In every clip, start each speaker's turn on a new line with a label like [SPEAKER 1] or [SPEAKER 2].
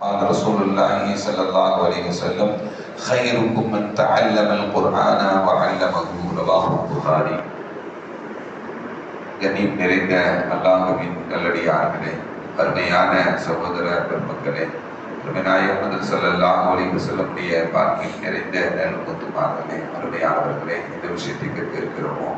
[SPEAKER 1] قال رسول الله صلى الله عليه وسلم خيركم من تعلم القرآن وعلمه رواه البخاري கண்ணியம் நிறைந்த அல்லாஹுவின் நல்லடியார்களே அருமையான சகோதர பெருமக்களே அருமைநாயகம் ஸல்லல்லாஹு அலைஹி வஸல்லமுடைய பாக்கியம் நிறைந்த நல்முத்துமார்களே அருமையானவர்களே இந்த விஷயத்தை கேட்க இருக்கிறோமோ?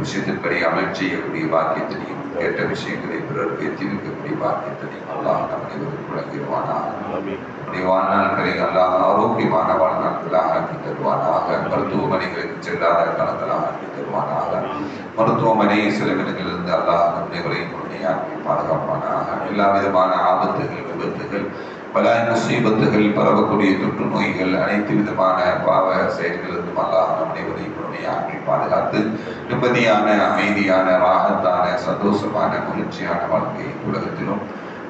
[SPEAKER 1] விஷயத்தின்படி அமல் செய்யக்கூடிய பாக்கியத்தினையும் கேட்ட விஷயங்களை பிறருக்கு எத்தி வைக்கக்கூடிய பாக்கியத்தினையும் அல்லாஹ் நம் அனைவருக்கு வழங்கிடுவானாக. நம்முடைய வாழ்நாட்களை அல்லாஹ் ஆரோக்கியமான வாழ்நாட்களாக ஆக்கி தருவானாக. மருத்துவமனைகளுக்கு செல்லாத காலங்களாக ஆக்கி தருவானாக. மருத்துவமனை செலவினங்களிலிருந்து அல்லாஹ் நம்மை முழுமையாக்கி பாதுகாப்பானாக. எல்லா விதமான ஆபத்துகள் விபத்துகள் பல முசீபத்துகள் பரவக்கூடிய தொற்று நோய்கள் அனைத்து விதமான பாவ செயல்களிலிருந்தும் அல்லாஹ் நம் அனைவரையும் முழுமையாக்கி பாதுகாத்து நிம்மதியான அமைதியான ராகத்தான சந்தோஷமான மகிழ்ச்சியான வாழ்க்கை உலகத்திலும்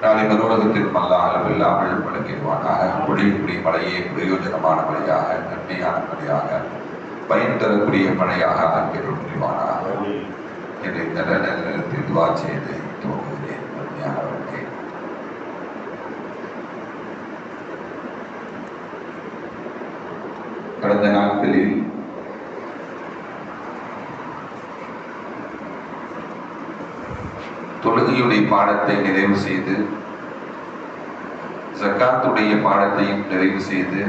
[SPEAKER 1] நாளை மறுவுலகத்திலும் அல்லாஹ் அளவில்லாமல் வழங்கிடுவானாக. பொழியக்கூடிய மழையே பிரயோஜனமான மழையாக நன்மையான மழையாக பயன் தரக்கூடிய மழையாக ஆக்கியருள் புரிவானாக இந்த நல்ல நேரத்தில் துவா செய்து துவங்குகிறேன் அருமையானவர்களே. கடந்த நாட்களில் தொழுகையுடைய பாடத்தை நிறைவு செய்து ஜக்காத்துடைய பாடத்தையும் நிறைவு செய்து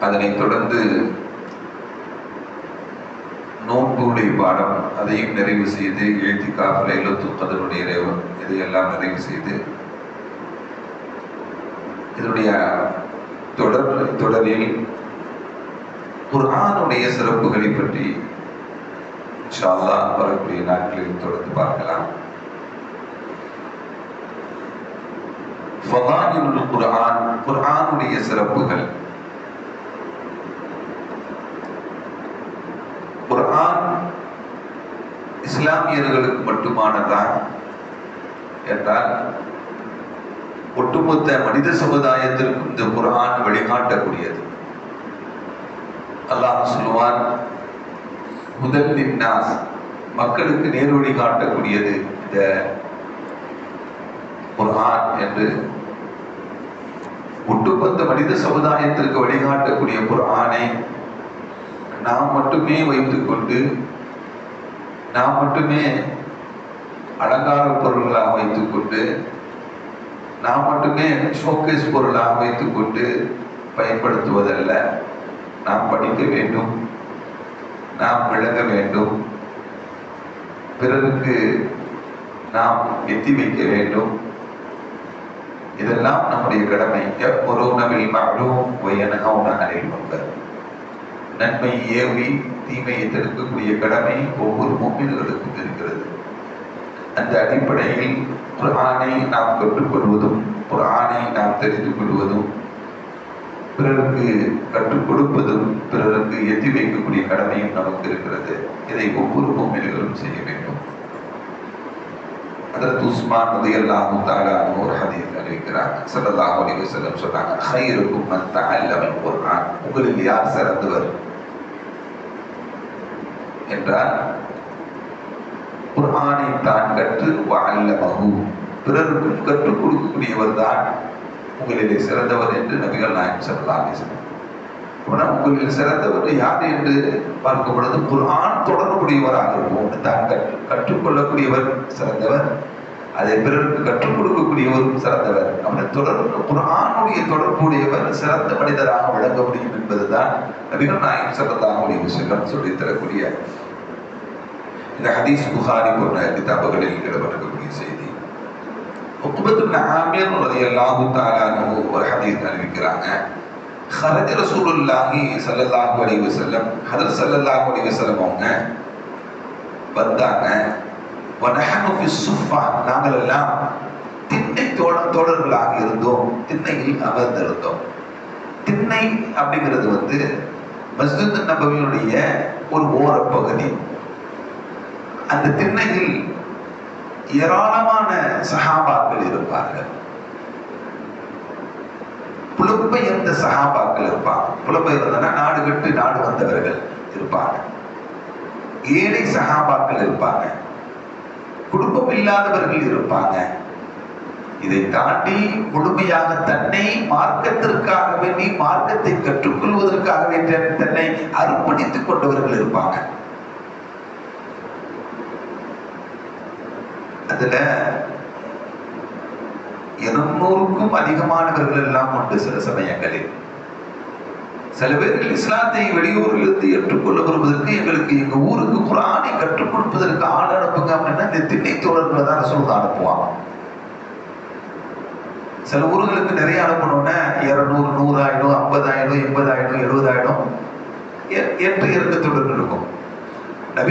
[SPEAKER 1] அதனைத் தொடர்ந்து நோன்புடைய பாடம் அதையும் நிறைவு செய்து எழுதி காப்பில் கதனுடைய இறைவன் இதையெல்லாம் நிறைவு செய்து இதனுடைய தொடர் தொடரில் குரானுடைய சிறப்புகளை பற்றி இன்ஷா வரக்கூடிய நாட்களில் தொடர்ந்து பார்க்கலாம். குரான் குரானுடைய சிறப்புகள். குரான் இஸ்லாமியர்களுக்கு மட்டுமானதா? என்றால் ஒட்டுமொத்த மனித சமுதாயத்திற்கும் இந்த குரான் வழிகாட்டக்கூடியது. அல்லாஹ் சொல்லுவான் முதல் நின்னாஸ் மக்களுக்கு நேர்வழி காட்டக்கூடியது இந்த குரான் என்று ஒட்டுமொத்த மனித சமுதாயத்திற்கு வழிகாட்டக்கூடிய குரானை நாம் மட்டுமே வைத்துக்கொண்டு நாம் மட்டுமே அலங்கார பொருள்களாக வைத்துக்கொண்டு நான் மட்டுமே ஷோகேஸ் பொருளாக வைத்துக்கொண்டு பயன்படுத்துவதல்ல. நாம் படிக்க வேண்டும். நாம் விளங்க வேண்டும். பிறருக்கு நாம் எத்தி வைக்க வேண்டும். இதெல்லாம் நம்முடைய கடமை. எப்பொருணவில் மகளும் வயனகவுன அணில் நன்மை ஏவி தீமையை தடுக்கக்கூடிய கடமை ஒவ்வொரு மூமின்களுக்கும் இருக்கிறது. அந்த அடிப்படையில் குரானை நாம் கற்றுக்கொள்வதும் குரானை நாம் தெரிந்து கொள்வதும் பிறருக்கு கற்றுக் கொடுப்பதும் பிறருக்கு எத்தி வைக்கக்கூடிய கடமையும் நமக்கு இருக்கிறது. இதை ஒவ்வொரு பொம்மைகளும் செய்ய வேண்டும். அதற்கு உஸ்மான் அது எல்லாம் தாளான ஒரு ஹதியில் அறிவிக்கிறாங்க சல்லல்லாஹ் அலைஹி வஸல்லம் சொன்னாங்க ஹைருக்கும் மன் தஅல்லமல் குர்ஆன். உங்களுக்கு யார் சிறந்தவர்? என்றால் குர்ஆனை தான் கற்று வஅல்லமஹு பிறருக்கும் கற்றுக் கொடுக்கக்கூடியவர் தான் உங்களிலே சிறந்தவர் என்று நபிகள் நாயம் ஸல்லல்லாஹு அலைஹி ஆனால் உங்களில் சிறந்தவர் யார் என்று பார்க்கும் பொழுது குர்ஆன் தொடர்புடையவராக இருக்கும் தான் கற்று கற்றுக்கொள்ளக்கூடியவர் சிறந்தவர் அதை பிறருக்கு கற்றுக் கொடுக்கக்கூடியவரும் சிறந்தவர். அவனை தொடர்பு குரானுடைய தொடர்புடையவர் சிறந்த மனிதராக விளங்க முடியும் என்பதுதான் நபிகள் நாயகம் ஸல்லல்லாஹு அலைஹி வஸல்லம் சொல்லித் தரக்கூடிய இந்த ஹதீஸ் புகாரி போன்ற கிதாபுகளில் இடம்பெறக்கூடிய செய்தி உக்பத்து ஆமீர் ரலியல்லாஹு தஆலா ஒரு ஹதீஸ் அறிவிக்கிறாங்க ஹரஜ ரசூலுல்லாஹி ஸல்லல்லாஹு அலைஹி வஸல்லம் ஹதர் ஸல்லல்லாஹு அலைஹி வஸல்லம் அவங்க வந்தாங்க வனஹனு ஃபி சுஃபா நாங்கள் எல்லாம் திண்ணை தோழ தோழர்களாக இருந்தோம் திண்ணையில் அமர்ந்திருந்தோம் திண்ணை அப்படிங்கிறது வந்து மஸ்ஜித் நபவியினுடைய ஒரு ஓரப்பகுதி அந்த திண்ணையில் ஏராளமான சகாபாக்கள் இருப்பார்கள். புலப்பெயர்ந்த சகாபாக்கள் இருப்பாங்க. புலம்பெயர்ந்தனா நாடு விட்டு நாடு வந்தவர்கள் இருப்பாங்க. ஏழை சகாபாக்கள் இருப்பாங்க. குடும்பம் இல்லாதவர்கள் இருப்பாங்க. இதை தாண்டி முழுமையாக தன்னை மார்க்கத்திற்காக வேண்டி மார்க்கத்தை கற்றுக்கொள்வதற்காக வேண்டி தன்னை அர்ப்பணித்துக் கொண்டவர்கள் இருப்பாங்க. அதுல இருநூறுக்கும் அதிகமானவர்கள் எல்லாம் உண்டு சில சமயங்களில். சில பேர்கள் இஸ்லாத்தை வெளியூரில் இருந்து ஏற்றுக்கொள்ள வருவதற்கு எங்களுக்கு எங்க ஊருக்கு குரானை கற்றுக் கொடுப்பதற்கு ஆள் அனுப்புங்க அப்படின்னா இந்த திண்ணை தோழர்களை தான் ரசூல் அனுப்புவாங்க. சில ஊர்களுக்கு நிறைய அனுப்பணும்னா இருநூறு நூறாயிரம் ஐம்பதாயிரம் எண்பதாயிரம் எழுபதாயிரம் ஏ- ஏற்ற இறக்கத்துடன் இருக்கும்.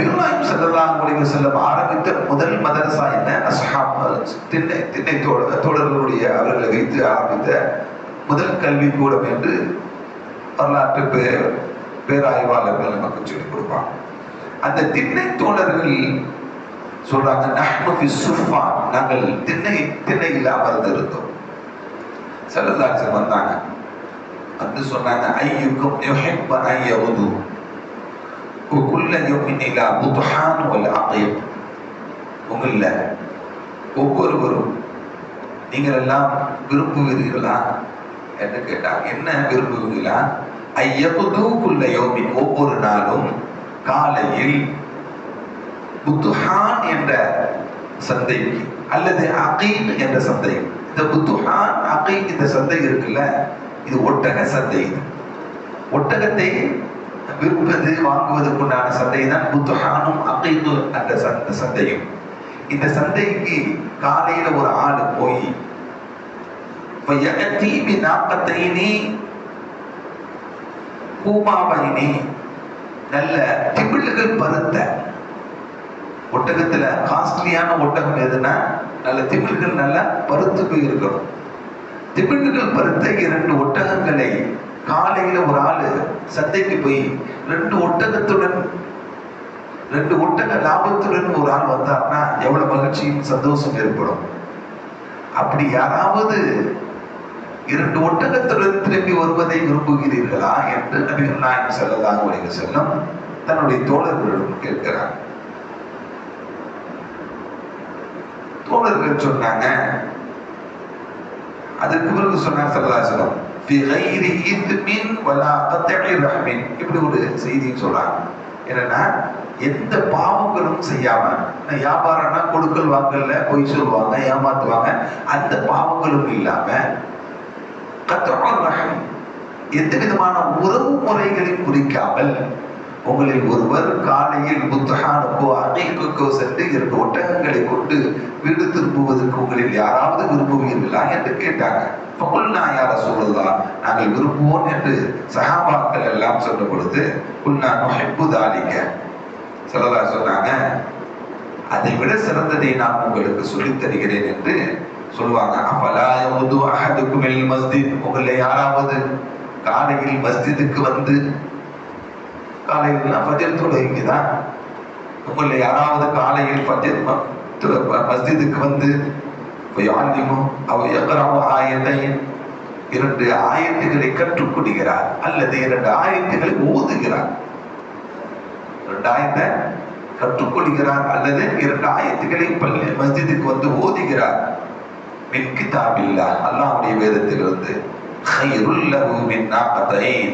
[SPEAKER 1] நபிகள்நாயகம் செல்லலாம் அலைஹி வஸல்லம் ஆரம்பித்த முதல் மதரசா என்ன? அஸ்ஹாப் திண்ணை திண்ணை தோழர்களுடைய அவர்களை வைத்து ஆரம்பித்த முதல் கல்வி கூடம் என்று வரலாற்று பேர் பேராய்வாளர்கள் நமக்கு சொல்லிக் கொடுப்பாங்க. அந்த திண்ணை தோழர்கள் சொல்றாங்க நஹ்னு சுஃபான். நாங்கள் திண்ணை திண்ணையில் அமர்ந்திருந்தோம் செல்லதாசன் வந்தாங்க. வந்து சொன்னாங்க ஐயுக்கும் யுஹிப்ப அன் وكل يوم إلى بطحان والعقيق உங்கள ஒவ்வொருவரும் நீங்கள் எல்லாம் விரும்புகிறீர்களா என்று கேட்டார் என்ன விரும்புகிறீர்களா ஐயகுது குல்ல யோமின் ஒவ்வொரு நாளும் காலையில் புத்துஹான் என்ற சந்தைக்கு அல்லது அகீன் என்ற சந்தை இந்த புத்துஹான் அகீன் இந்த சந்தை இருக்குல்ல இது ஒட்டக சந்தை இது ஒட்டகத்தை விற்பது வாங்குவதற்கு உண்டான சந்தை தான் புத்துஹானும் அக்கைத்து அந்த சந்த சந்தையும். இந்த சந்தைக்கு காலையில ஒரு ஆள் போய் தீபி நாற்பத்தைனி பூமாவைனி நல்ல திமிழ்கள் பருத்த. ஒட்டகத்துல காஸ்ட்லியான ஒட்டகம் எதுனா நல்ல திமிழ்கள் நல்லா பருத்து போய் இருக்கணும் திமிழ்கள் பருத்த இரண்டு ஒட்டகங்களை காலையில ஒரு ஆளு சந்தைக்கு போய் ரெண்டு ஒட்டகத்துடன் ரெண்டு ஒட்டக லாபத்துடன் ஒரு ஆள் வந்தார்னா எவ்வளவு மகிழ்ச்சியும் சந்தோஷம் ஏற்படும். அப்படி யாராவது இரண்டு ஒட்டகத்துடன் திரும்பி வருவதை விரும்புகிறீர்களா என்று நபிகள் நாயகம் செல்லலாம் அலைஹி செல்லும் தன்னுடைய தோழர்களிடம் கேட்கிறார். தோழர்கள் சொன்னாங்க அதற்கு பிறகு சொன்னார் சல்லாசலம் ஃபி இத்மின் வலா கத்இ ரஹ்மின் இப்படி ஒரு செய்தியும் சொல்றாங்க. என்னன்னா எந்த பாவங்களும் செய்யாம வியாபாரம்னா கொடுக்கல் வாங்கல்ல பொய் சொல்லுவாங்க ஏமாத்துவாங்க அந்த பாவங்களும் இல்லாம கத்உ ரஹ்ம் எந்த விதமான உறவு முறைகளையும் குறிக்காமல் உங்களில் ஒருவர் காலையில் புத்தகானுக்கோ அகைக்குக்கோ சென்று இரண்டு ஒட்டகங்களை கொண்டு வீடு திரும்புவதற்கு உங்களில் யாராவது விரும்புவீர்களா என்று கேட்டாங்க. பகுல்னா யார நாங்கள் விரும்புவோம் என்று சகாபாக்கள் எல்லாம் சொன்ன பொழுது குல்னா நுஹிப்பு சொல்லலா சொன்னாங்க அதை விட சிறந்ததை நான் உங்களுக்கு சொல்லித் தருகிறேன் என்று சொல்லுவாங்க. அப்பலா யமுது மஸ்ஜித்? உங்களை யாராவது காலையில் மஸ்ஜிதுக்கு வந்து காலையில் பஜர் தொழுகைக்கு தான். உங்களில் யாராவது காலையில் பஜர் மஸ்ஜிதுக்கு வந்து யாந்திமோ அவ எகராவோ ஆயத்தையும் இரண்டு ஆயத்துக்களை கற்றுக்கொடுகிறார் அல்லது இரண்டு ஆயத்துக்களை ஓதுகிறார். இரண்டு ஆயத்தை கற்றுக்கொள்கிறார் அல்லது இரண்டு ஆயத்துகளை பள்ளி மஸ்ஜிதுக்கு வந்து ஓதுகிறார். மின் கிதாபில்லா அல்லாஹுடைய வேதத்திலிருந்து ஹைருல்லஹு மின் நாப்பத்தைன்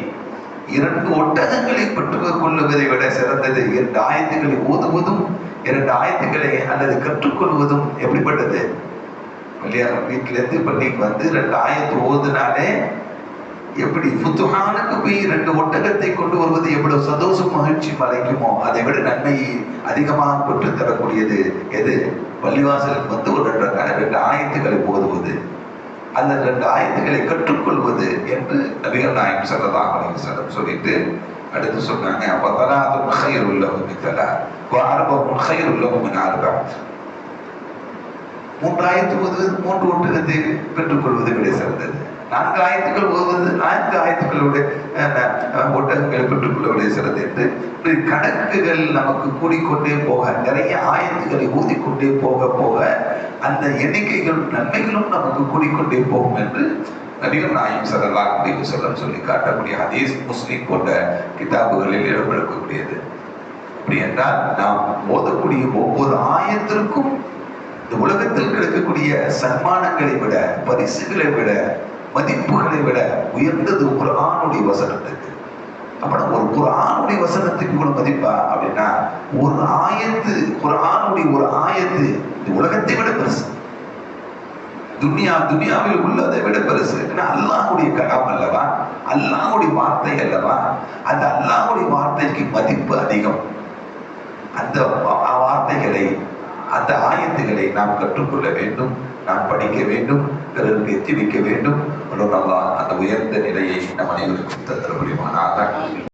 [SPEAKER 1] இரண்டு ஒட்டகங்களை பெற்றுக் கொள்ளுவதை விட சிறந்தது. இரண்டு ஆயத்துக்களை ஓதுவதும் இரண்டு ஆயத்துக்களை அல்லது கற்றுக்கொள்வதும் எப்படிப்பட்டது? பள்ளியார் வீட்டிலிருந்து பள்ளிக்கு வந்து ரெண்டு ஆயத்து ஓதுனாலே எப்படி? புத்துஹானுக்கு போய் ரெண்டு ஒட்டகத்தை கொண்டு வருவது எவ்வளவு சந்தோஷம் மகிழ்ச்சி அளிக்குமோ? அதை விட நன்மையை அதிகமாக பெற்று தரக்கூடியது எது? பள்ளிவாசலுக்கு வந்து ஒரு ரெண்டு ரெண்டு ஆயத்துக்களை ஓதுவது. அந்த ரெண்டு ஆயத்துக்களை கற்றுக்கொள்வது என்று நபிகள் நாயம் செல்லதாக செல்லம் சொல்லிட்டு அடுத்து சொன்னாங்க அப்போ தலா அது முகையர் உள்ளவங்க தலா இப்போ அனுபவம் முகையர் உள்ளவங்க மூன்றாயிரத்து ஒன்பது மூன்று ஒட்டுகத்தை பெற்றுக்கொள்வது விட சிறந்தது. நான்கு ஆயத்துக்கள் ஓதுவது நான்கு ஆயத்துக்களுடைய ஒட்டகங்கள் அஹ், ஒட்டகங்களை என்று கணக்குகள் நமக்கு கூடிக்கொண்டே போக நிறைய ஆயத்துக்களை ஊதிக்கொண்டே போக போக அந்த எண்ணிக்கைகளும் நன்மைகளும் நமக்கு கூடிக்கொண்டே போகும் என்று நபிகள் நாயம் ஸல்லல்லாஹு அலைஹி வஸல்லம் சொல்லி காட்டக்கூடிய ஹதீஸ் முஸ்லீம் போன்ற கிதாபுகளில் இடம்பெறக்கூடியது. அப்படி என்றால் நாம் ஓதக்கூடிய ஒவ்வொரு ஆயத்திற்கும் இந்த உலகத்தில் கிடைக்கக்கூடிய சன்மானங்களை விட பரிசுகளை விட மதிப்புகளை விட உயர்ந்தது குர்ஆனுடைய வசனத்துக்கு அப்படின்னா ஒரு குரானுடைய வசனத்துக்கு கூட மதிப்பா அப்படின்னா ஒரு ஆயத்து குரானுடைய ஒரு ஆயத்து இந்த உலகத்தை விட பெருசு. துனியா துனியாவில் உள்ளதை விட பெருசு. ஏன்னா அல்லாஹ்வுடைய கலாம் அல்லவா? அல்லாஹுடைய வார்த்தை அல்லவா? அந்த அல்லாஹுடைய வார்த்தைக்கு மதிப்பு அதிகம். அந்த வார்த்தைகளை அந்த ஆயத்துகளை நாம் கற்றுக்கொள்ள வேண்டும். நாம் படிக்க வேண்டும் பிறருக்கு எத்தி வைக்க வேண்டும் அந்த உயர்ந்த நிலையை நம் அனைவருக்கும் தந்திர முடியுமானாக